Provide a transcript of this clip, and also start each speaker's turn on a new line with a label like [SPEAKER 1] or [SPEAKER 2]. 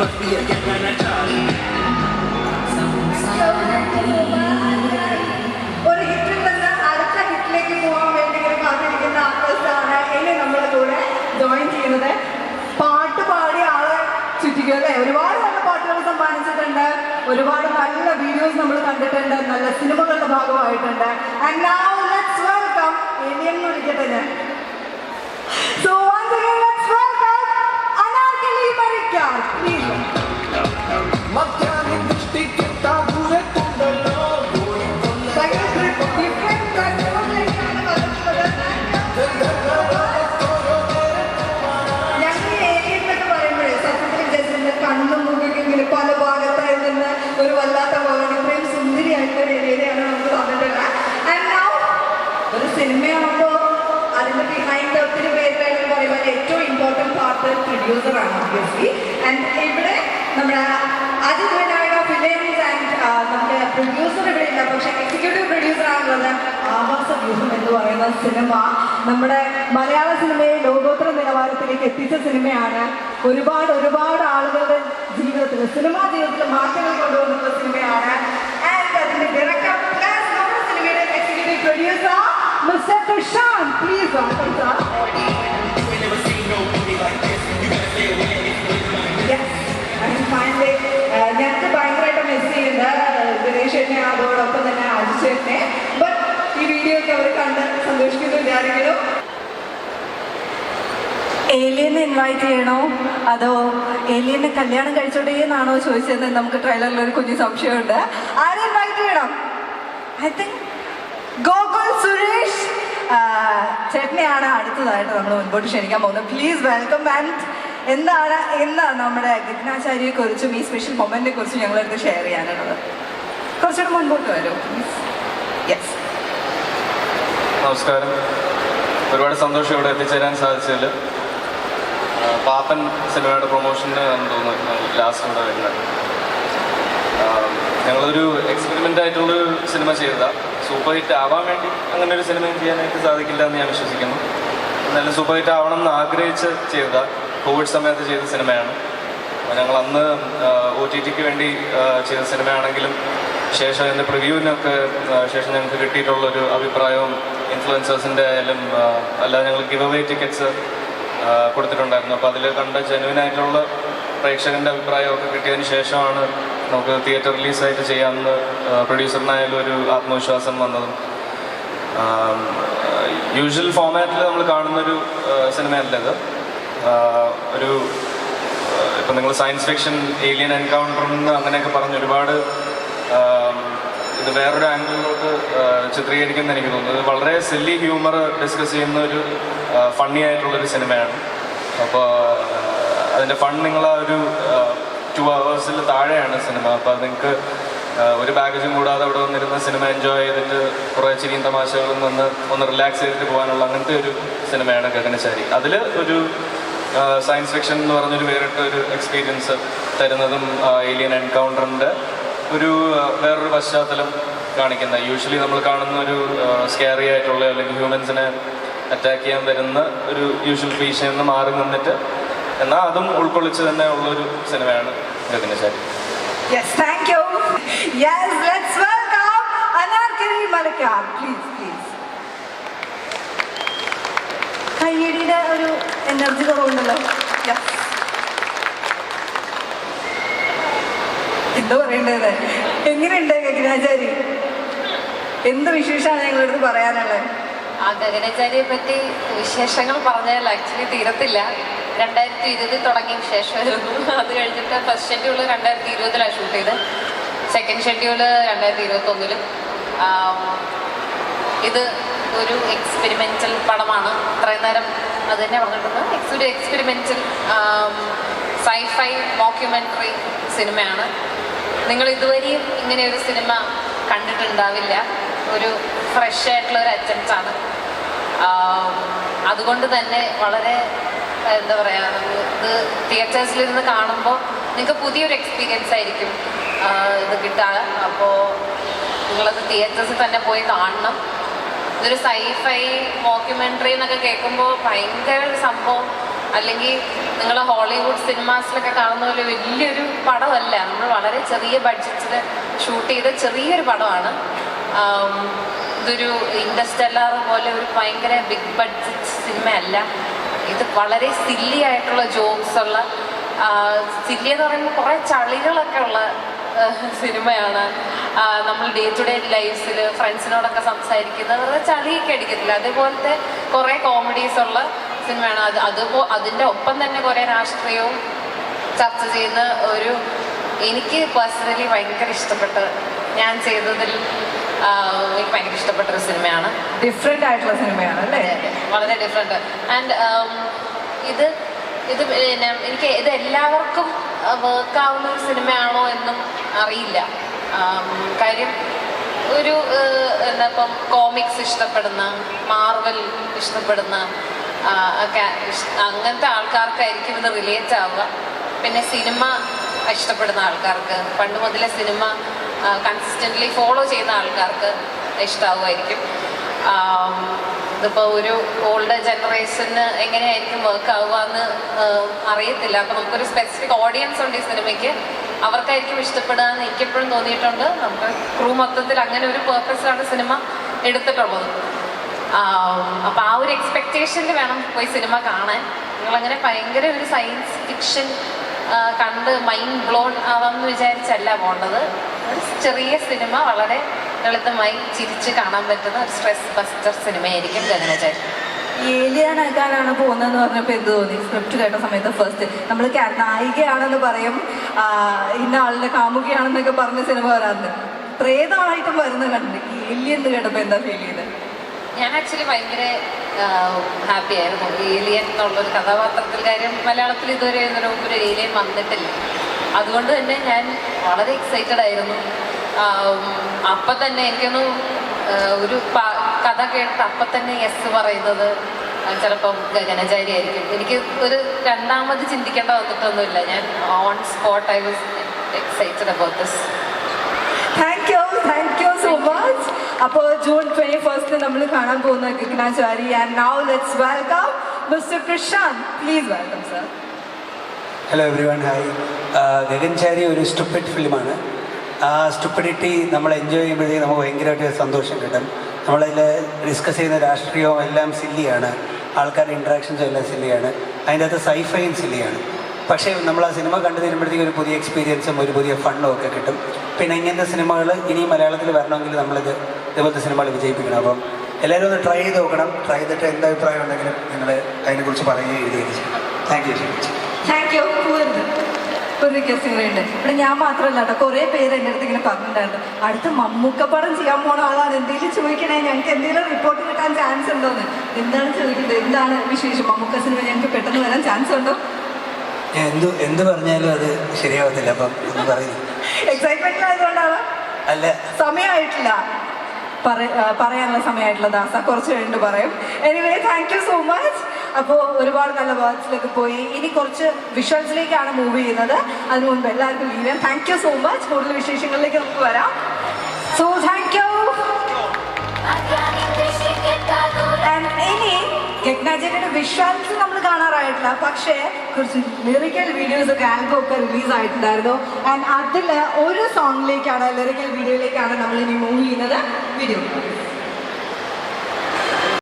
[SPEAKER 1] must be a get man
[SPEAKER 2] അടുത്ത പോകാൻ വേണ്ടി കൂടെ ജോയിൻ പാട്ട് ഒരുപാട് നല്ല പാട്ടുകൾ സമ്മാനിച്ചിട്ടുണ്ട്. ഒരുപാട് നല്ല വീഡിയോസ് നമ്മൾ കണ്ടിട്ടുണ്ട്. നല്ല സിനിമകളുടെ ഭാഗമായിട്ടുണ്ട്. And now let's welcome alien എന്ന് വിളിക്കട്ടെ ഞാൻ. സോ once again പ്രൊഡ്യൂസറാണ് ആൻഡ് ഇവിടെ നമ്മുടെ ഫിലിംസ് ആൻഡ് നമ്മുടെ പ്രൊഡ്യൂസർ ഇവിടെ ഇല്ല പക്ഷെ എക്സിക്യൂട്ടീവ് പ്രൊഡ്യൂസർ ആണുള്ളത് ആവാസ വ്യൂഹം എന്ന് പറയുന്ന സിനിമ. നമ്മുടെ മലയാള സിനിമയെ ലോകോത്തര നിലവാരത്തിലേക്ക് എത്തിച്ച സിനിമയാണ്. ഒരുപാട് ഒരുപാട് ആളുകളുടെ ജീവിതത്തിൽ സിനിമാ ജീവിതത്തിൽ മാറ്റങ്ങൾ കൊണ്ടുവന്നിട്ടുള്ള ഇൻവൈറ്റ് ചെയ്യണോ? അതോ ഏലിയനെ കല്യാണം കഴിച്ചോട്ടേ എന്നാണോ ചോദിച്ചതെന്ന് നമുക്ക് ട്രെയിലറിൽ ഒരു കുഞ്ഞു സംശയമുണ്ട്. ആരെ ഇൻവൈറ്റ് ചെയ്യണം? ഐ തിങ്ക് ഗോകുൽ സുരേഷ് ചേട്ടനെയാണ് അടുത്തതായിട്ട് നമ്മൾ മുൻപോട്ട് ക്ഷണിക്കാൻ പോകുന്നത്. പ്ലീസ് വെൽക്കം ആൻഡ് എന്താണ് ഇന്ന് നമ്മുടെ ഗഗ്നാചാര്യയെ കുറിച്ചും ഈ സ്പെഷ്യൽ മൊമെന്റിനെ കുറിച്ചും ഞങ്ങളെടുത്ത് ഷെയർ ചെയ്യാനുള്ളത്? കുറച്ചുകൂടെ മുൻപോട്ട് വരൂ യെസ്
[SPEAKER 3] നമസ്കാരം. ഒരുപാട് സന്തോഷം ഇവിടെ എത്തിച്ചേരാൻ സാധിച്ചതിൽ. പാപ്പൻ സിനിമയുടെ പ്രൊമോഷന് തോന്നുന്നു ലാസ്റ്റ് ഇവിടെ വരുന്നത്. ഞങ്ങളൊരു എക്സ്പെരിമെന്റ് ആയിട്ടുള്ളൊരു സിനിമ ചെയ്തതാ. സൂപ്പർ ഹിറ്റ് ആവാൻ വേണ്ടി അങ്ങനെ ഒരു സിനിമയും ചെയ്യാനായിട്ട് സാധിക്കില്ല എന്ന് ഞാൻ വിശ്വസിക്കുന്നു. നല്ല സൂപ്പർ ഹിറ്റ് ആവണം എന്ന് ആഗ്രഹിച്ച് ചെയ്തതാ. കോവിഡ് സമയത്ത് ചെയ്ത സിനിമയാണ്. ഞങ്ങൾ അന്ന് ഒ ടി ടിക്ക് വേണ്ടി ചെയ്ത സിനിമയാണെങ്കിലും ശേഷം എന്റെ പ്രിവ്യൂവിനൊക്കെ ശേഷം ഞങ്ങൾക്ക് കിട്ടിയിട്ടുള്ളൊരു അഭിപ്രായവും ഇൻഫ്ലുവൻസേഴ്സിന്റെ ആയാലും അല്ലാതെ ഞങ്ങൾ ഗിവ് അവേ ടിക്കറ്റ്സ് കൊടുത്തിട്ടുണ്ടായിരുന്നു. അപ്പോൾ അതിൽ കണ്ട ജനുവിനായിട്ടുള്ള പ്രേക്ഷകന്റെ അഭിപ്രായമൊക്കെ കിട്ടിയതിന് ശേഷമാണ് നമുക്ക് തിയേറ്റർ റിലീസായിട്ട് ചെയ്യാമെന്ന് പ്രൊഡ്യൂസറിനായാലും ഒരു ആത്മവിശ്വാസം വന്നതും. യൂഷ്വൽ ഫോമാറ്റിൽ നമ്മൾ കാണുന്നൊരു സിനിമയല്ല ഇത്. ആ, ഒരു ഇപ്പം നിങ്ങൾ സയൻസ് ഫിക്ഷൻ ഏലിയൻ എൻകൗണ്ടർ എന്ന് അങ്ങനെയൊക്കെ പറഞ്ഞ് ഒരുപാട് ഇത് വേറൊരു ആംഗിളിലോട്ട് ചിത്രീകരിക്കുന്ന എനിക്ക് തോന്നുന്നത് വളരെ സെല്ലി ഹ്യൂമർ ഡിസ്കസ് ചെയ്യുന്ന ഒരു ഫണ്ണി ആയിട്ടുള്ളൊരു സിനിമയാണ്. അപ്പോൾ അതിന്റെ ഫൺ നിങ്ങൾ ആ ഒരു ടു അവേഴ്സിൽ താഴെയാണ് സിനിമ. അപ്പോൾ നിങ്ങൾക്ക് ഒരു ബാഗേജും കൂടാതെ അവിടെ വന്നിരുന്ന സിനിമ എൻജോയ് ചെയ്തിട്ട് കുറേ ചിരിയും തമാശകളും വന്ന് ഒന്ന് റിലാക്സ് ചെയ്തിട്ട് പോകാനുള്ള അങ്ങനത്തെ ഒരു സിനിമയാണ് ഗഗനശാരി. അതിൽ ഒരു സയൻസ് ഫിക്ഷൻ എന്ന് പറഞ്ഞൊരു വേറിട്ട ഒരു എക്സ്പീരിയൻസ് തരുന്നതും ഏലിയൻ എൻകൗണ്ടറിന്റെ ഒരു വേറൊരു പശ്ചാത്തലം കാണിക്കുന്ന യൂഷ്വലി നമ്മൾ കാണുന്ന ഒരു സ്കേറി ആയിട്ടുള്ള അല്ലെങ്കിൽ ഹ്യൂമൻസിനെ അറ്റാക്ക് ചെയ്യാൻ വരുന്ന ഒരു യൂഷ്വൽ ഫീഷയിൽ നിന്ന് മാറി നിന്നിട്ട് എന്നാൽ അതും ഉൾക്കൊള്ളിച്ച് തന്നെ ഉള്ളൊരു സിനിമയാണ്
[SPEAKER 2] ഗഗനശാരി കയ്യടിയുടെ ഒരു എനർജി കുറവുണ്ടല്ലോ. യെസ് എന്താ പറയേണ്ടത്? എങ്ങനെയുണ്ട് ഗഗനാചാരി? എന്ത് വിശേഷമാണ് ഞങ്ങളടുത്ത് പറയാനുള്ളത്?
[SPEAKER 4] ആ ഗഗനാചാരിയെ പറ്റി വിശേഷങ്ങൾ പറഞ്ഞാൽ ആക്ച്വലി തീരത്തില്ല. രണ്ടായിരത്തി ഇരുപതിൽ തുടങ്ങിയ വിശേഷമായിരുന്നു. അത് കഴിഞ്ഞിട്ട് ഫസ്റ്റ് ഷെഡ്യൂൾ രണ്ടായിരത്തി ഇരുപതിലാണ് ഷൂട്ട് ചെയ്ത് സെക്കൻഡ് ഷെഡ്യൂൾ രണ്ടായിരത്തി ഇരുപത്തൊന്നിലും. ഇത് ഒരു എക്സ്പെരിമെന്റൽ പടമാണ്. ഇത്രയും നേരം അത് തന്നെ പറഞ്ഞിട്ടുണ്ട്. എക്സ് ഒരു എക്സ്പെരിമെന്റൽ സൈഫൈ മോക്യുമെന്ററി സിനിമയാണ് നിങ്ങൾ ഇതുവരെയും ഇങ്ങനെ ഒരു സിനിമ കണ്ടിട്ടുണ്ടാവില്ല. ഒരു ഫ്രഷ് ആയിട്ടുള്ള ഒരു അറ്റംപ്റ്റ് ആണ്. അതുകൊണ്ട് തന്നെ വളരെ എന്താ പറയുക ഇത് തിയേറ്റേഴ്സിലിരുന്ന് കാണുമ്പോൾ നിങ്ങൾക്ക് പുതിയൊരു എക്സ്പീരിയൻസ് ആയിരിക്കും ഇത് കിട്ടാൻ അപ്പോൾ നിങ്ങളത് തിയേറ്റേഴ്സിൽ തന്നെ പോയി കാണണം. ഇതൊരു സൈഫൈ മോക്യുമെന്ററി എന്നൊക്കെ കേൾക്കുമ്പോൾ ഭയങ്കര ഒരു സംഭവം അല്ലെങ്കിൽ നിങ്ങൾ ഹോളിവുഡ് സിനിമാസിലൊക്കെ കാണുന്ന പോലെ വലിയൊരു പടമല്ല. നമ്മൾ വളരെ ചെറിയ ബഡ്ജറ്റിൽ ഷൂട്ട് ചെയ്ത ചെറിയൊരു പടമാണ്. ഇതൊരു ഇൻഡസ്റ്റെല്ലാർ പോലെ ഒരു ഭയങ്കര ബിഗ് ബഡ്ജറ്റ് സിനിമയല്ല. ഇത് വളരെ സില്ലി ആയിട്ടുള്ള ജോക്സ് ഉള്ള സില്ലി എന്ന് പറയുമ്പോൾ കുറേ ചളികളൊക്കെ ഉള്ള സിനിമയാണ്. നമ്മൾ ഡേ ടു ഡേ ലൈഫിൽ ഫ്രണ്ട്സിനോടൊക്കെ സംസാരിക്കുന്നത്. വെറുതെ ചളിയൊക്കെ അടിക്കത്തില്ല. അതേപോലത്തെ കുറേ കോമഡീസ് ഉള്ള സിനിമയാണ് അത് അതുപോ അതിന്റെ ഒപ്പം തന്നെ കുറേ രാഷ്ട്രീയവും ചർച്ച ചെയ്യുന്ന ഒരു എനിക്ക് പേഴ്സണലി ഭയങ്കര ഇഷ്ടപ്പെട്ട ഞാൻ ചെയ്തതിൽ എനിക്ക് ഭയങ്കര ഇഷ്ടപ്പെട്ട ഒരു സിനിമയാണ്.
[SPEAKER 2] ഡിഫറെന്റ് ആയിട്ടുള്ള സിനിമയാണ് അല്ലേ.
[SPEAKER 4] വളരെ ഡിഫറെന്റ് ആൻഡ് ഇത് ഇത് പിന്നെ എനിക്ക് ഇത് എല്ലാവർക്കും വർക്ക് ആവുന്ന ഒരു സിനിമയാണോ എന്നും അറിയില്ല. കാര്യം ഒരു എന്താ ഇപ്പം കോമിക്സ് ഇഷ്ടപ്പെടുന്ന മാർവൽ ഇഷ്ടപ്പെടുന്ന അങ്ങനത്തെ ആൾക്കാർക്കായിരിക്കും ഇത് റിലേറ്റ് ആവുക. പിന്നെ സിനിമ ഇഷ്ടപ്പെടുന്ന ആൾക്കാർക്ക് പണ്ട് മുതലേ സിനിമ കൺസിസ്റ്റന്റ്ലി ഫോളോ ചെയ്യുന്ന ആൾക്കാർക്ക് ഇഷ്ടമാവുമായിരിക്കും ഇതിപ്പോൾ ഒരു ഓൾഡ് ജനറേഷന് എങ്ങനെയായിരിക്കും വർക്ക് ആവുക എന്ന് അറിയത്തില്ല. അപ്പോൾ നമുക്കൊരു സ്പെസിഫിക് ഓഡിയൻസ് ഉണ്ട് ഈ സിനിമയ്ക്ക്. അവർക്കായിരിക്കും ഇഷ്ടപ്പെടുക എന്ന് എനിക്കെപ്പോഴും തോന്നിയിട്ടുണ്ട്. നമുക്ക് ക്രൂ മൊത്തത്തിൽ അങ്ങനെ ഒരു പേർപ്പസിലാണ് സിനിമ എടുത്തിട്ടുള്ളത്. അപ്പോൾ ആ ഒരു എക്സ്പെക്റ്റേഷനിൽ വേണം പോയി സിനിമ കാണാൻ. നിങ്ങളങ്ങനെ ഭയങ്കര ഒരു സയൻസ് ഫിക്ഷൻ കണ്ട് മൈൻഡ് ബ്ലോൺ ആവാമെന്ന് വിചാരിച്ചല്ല പോകേണ്ടത് ഒരു ചെറിയ സിനിമ വളരെ ലളിതമായി ചിരിച്ച് കാണാൻ പറ്റുന്ന ഒരു സ്ട്രെസ് ബസ്റ്റർ സിനിമയായിരിക്കും ഗഗനചാരി.
[SPEAKER 2] ഏലിയൻ ആക്കാനാണ് പോകുന്നതെന്ന് പറഞ്ഞപ്പോൾ എന്ത് തോന്നി? സ്ക്രിപ്റ്റ് കേട്ട സമയത്ത് ഫസ്റ്റ് നമ്മൾ നായികയാണെന്ന് പറയും ഇന്ന ആളുടെ കാമുകിയാണെന്നൊക്കെ പറഞ്ഞ സിനിമ വരാറുണ്ട്. പ്രേതമായിട്ടും വരുന്ന കണ്ടിട്ട്. ഏലിയെന്ന് കേട്ടപ്പോൾ എന്താ ഫീൽ ചെയ്തത്
[SPEAKER 4] ഞാൻ ആക്ച്വലി ഭയങ്കര ഹാപ്പി ആയിരുന്നു. ഏലിയൻ എന്നുള്ളൊരു കഥാപാത്രത്തിൽ കാര്യം മലയാളത്തിൽ ഇതുവരെ ഇതിനു മുമ്പ് ഒരു ഏലിയൻ വന്നിട്ടില്ല. അതുകൊണ്ട് തന്നെ ഞാൻ വളരെ എക്സൈറ്റഡ് ആയിരുന്നു. അപ്പം തന്നെ എനിക്കൊന്ന് ഒരു കഥ കേട്ട് അപ്പം തന്നെ യെസ് പറയുന്നത് ചിലപ്പം ഗഗനചാരി ആയിരിക്കും. എനിക്ക് ഒരു രണ്ടാമത് ചിന്തിക്കേണ്ട വന്നിട്ടൊന്നുമില്ല. ഞാൻ on spot I was excited about this
[SPEAKER 2] thank you thank you so much അപ്പോൾ ജൂൺ ട്വന്റി ഫസ്റ്റ് നമ്മൾ കാണാൻ പോകുന്ന Gaganachari and now let's welcome mister Prashanth please welcome sir
[SPEAKER 5] hello everyone hi Gaganachari ഒരു സ്റ്റുപ്പിഡ് ഫിലിമാണ് ആ stupidity നമ്മൾ enjoy ചെയ്യുമ്പോഴത്തേക്ക് നമുക്ക് ഭയങ്കരമായിട്ട് സന്തോഷം കിട്ടും. നമ്മളതിൽ ഡിസ്കസ് ചെയ്യുന്ന രാഷ്ട്രീയവും എല്ലാം സില്ലിയാണ് ആൾക്കാരുടെ ഇൻട്രാക്ഷൻസും എല്ലാം സില്ലിയാണ് അതിന്റെ അകത്ത് സൈഫൈയും സില്ലിയാണ് പക്ഷേ നമ്മൾ ആ സിനിമ കണ്ടു തരുമ്പോഴത്തേക്കും ഒരു പുതിയ എക്സ്പീരിയൻസും ഒരു പുതിയ ഫണ്ണും ഒക്കെ കിട്ടും. പിന്നെ ഇങ്ങനത്തെ സിനിമകൾ ഇനി മലയാളത്തിൽ വരണമെങ്കിൽ നമ്മളിത് ഇതുപോലത്തെ സിനിമകൾ വിജയിപ്പിക്കണം. അപ്പം എല്ലാവരും ഒന്ന് ട്രൈ ചെയ്ത് നോക്കണം. ട്രൈ ചെയ്തിട്ട് എന്ത് അഭിപ്രായം ഉണ്ടെങ്കിലും നിങ്ങൾ അതിനെക്കുറിച്ച് പറയുകയും എഴുതുകയും ചെയ്യും thank you so much
[SPEAKER 2] thank you ഒരു ഇവിടെ ഞാൻ മാത്രമല്ല കേട്ടോ. കുറേ പേര് എന്റെ അടുത്ത് ഇങ്ങനെ പറഞ്ഞിട്ടുണ്ടായിരുന്നു. അടുത്ത മമ്മൂക്ക പടം ചെയ്യാൻ പോണ ആളാണ്. എന്തെങ്കിലും ചോദിക്കണേ? ഞങ്ങൾക്ക് എന്തെങ്കിലും റിപ്പോർട്ട് കിട്ടാൻ ചാൻസ് ഉണ്ടോന്ന്? എന്താണ് ചോദിക്കുന്നത്? എന്താണ് വിശേഷം? മമ്മൂക്ക സിനിമ ഞങ്ങൾക്ക് പെട്ടെന്ന് വരാൻ ചാൻസ് ഉണ്ടോ?
[SPEAKER 5] എന്ത് എന്ത് പറഞ്ഞാലും അത് ശരിയാവത്തില്ല. അപ്പം പറയുന്നു
[SPEAKER 2] എക്സൈറ്റ്മെന്റ് ആയതുകൊണ്ടാണ്
[SPEAKER 5] അല്ല.
[SPEAKER 2] സമയമായിട്ടില്ല. പറയാനുള്ള സമയമായിട്ടുള്ള ദാസ. കുറച്ച് കഴിഞ്ഞിട്ട് പറയും. Anyway thank you so much അപ്പോൾ ഒരുപാട് നല്ല വേർഡ്സിലേക്ക് പോയി. ഇനി കുറച്ച് വിഷ്വൽസിലേക്കാണ് മൂവ് ചെയ്യുന്നത്. അതിനു മുൻപ് എല്ലാവർക്കും leave thank you so much കൂടുതൽ വിശേഷങ്ങളിലേക്ക് നമുക്ക് വരാം. സോ താങ്ക് യു ഗഗ്നാചേരിയുടെ വിഷ്വൽസ് നമ്മൾ കാണാറായിട്ടില്ല. പക്ഷേ കുറച്ച് ലിറിക്കൽ വീഡിയോസ് ഒക്കെ ആൽബം ഒക്കെ റിലീസ് ആയിട്ടുണ്ടായിരുന്നു. ആൻഡ് അതിൽ ഒരു സോങ്ങിലേക്കാണ് ലിറിക്കൽ വീഡിയോയിലേക്കാണ് നമ്മൾ ഇനി മൂവ് ചെയ്യുന്നത്. വീഡിയോ